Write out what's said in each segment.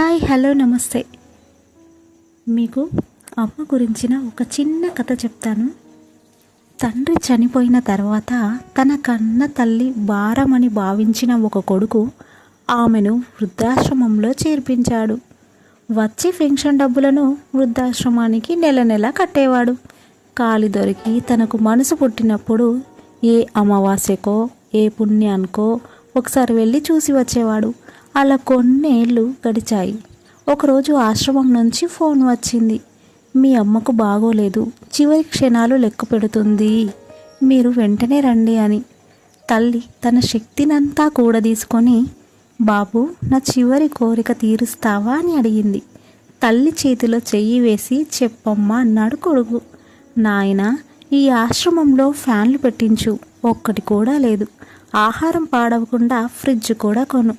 Hi hello నమస్తే. మీకు అమ్మ గురించిన ఒక చిన్న కథ చెప్తాను. తండ్రి చనిపోయిన తర్వాత తన కన్న తల్లి భారమని భావించిన ఒక కొడుకు ఆమెను వృద్ధాశ్రమంలో చేర్పించాడు. వచ్చే పెన్షన్ డబ్బులను వృద్ధాశ్రమానికి నెల నెల కట్టేవాడు. కాలి దొరికి తనకు మనసు పుట్టినప్పుడు ఏ అమావాస్యకో ఏ పుణ్యానికో ఒకసారి వెళ్ళి చూసి వచ్చేవాడు. అలా కొన్నేళ్ళు గడిచాయి. ఒకరోజు ఆశ్రమం నుంచి ఫోన్ వచ్చింది. మీ అమ్మకు బాగోలేదు. చివరి క్షణాలు లెక్క పెడుతుంది. మీరు వెంటనే రండి అని. తల్లి తన శక్తినంతా కూడదీసుకొని బాబు నా చివరి కోరిక తీరుస్తావా? అని అడిగింది. తల్లి చేతిలో చెయ్యి వేసి చెప్పమ్మా అన్నాడు కొడుకు. నాయన ఈ ఆశ్రమంలో ఫ్యాన్లు పెట్టించు. ఒక్కటి కూడా లేదు. ఆహారం పాడవకుండా ఫ్రిడ్జ్ కూడా కొను.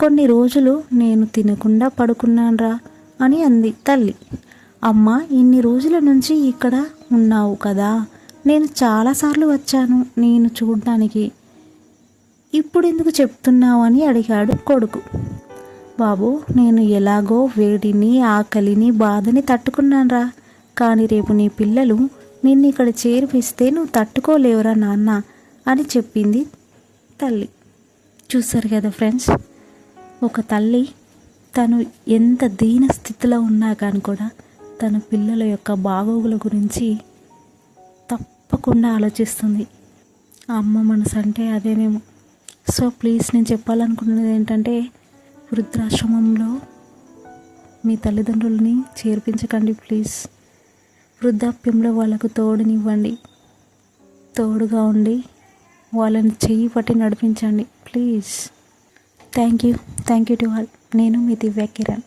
కొన్ని రోజులు నేను తినకుండా పడుకున్నాన్రా అని అంది తల్లి. అమ్మ ఇన్ని రోజుల నుంచి ఇక్కడ ఉన్నావు కదా. నేను చాలాసార్లు వచ్చాను నేను చూడడానికి. ఇప్పుడు ఎందుకు చెప్తున్నావు అని అడిగాడు కొడుకు. బాబు నేను ఎలాగో వేడిని ఆకలిని బాధని తట్టుకున్నానురా. కానీ రేపు నీ పిల్లలు నిన్ను ఇక్కడ చేర్పిస్తే నువ్వు తట్టుకోలేవురా నాన్న అని చెప్పింది తల్లి. చూసారు కదా ఫ్రెండ్స్ ఒక తల్లి తను ఎంత దీన స్థితిలో ఉన్నా కానీ కూడా తన పిల్లల యొక్క బాగోగుల గురించి తప్పకుండా ఆలోచిస్తుంది. ఆ అమ్మ మనసు అంటే అదేనేమో సో ప్లీజ్ నేను చెప్పాలనుకున్నది ఏంటంటే వృద్ధాశ్రమంలో మీ తల్లిదండ్రులని చేర్పించకండి ప్లీజ్. వృద్ధాప్యంలో వాళ్ళకు తోడునివ్వండి. తోడుగా ఉండి వాళ్ళని చెయ్యి పట్టి నడిపించండి please. Thank you. Thank you to all. నేను మీ దివ్య కిరణ్.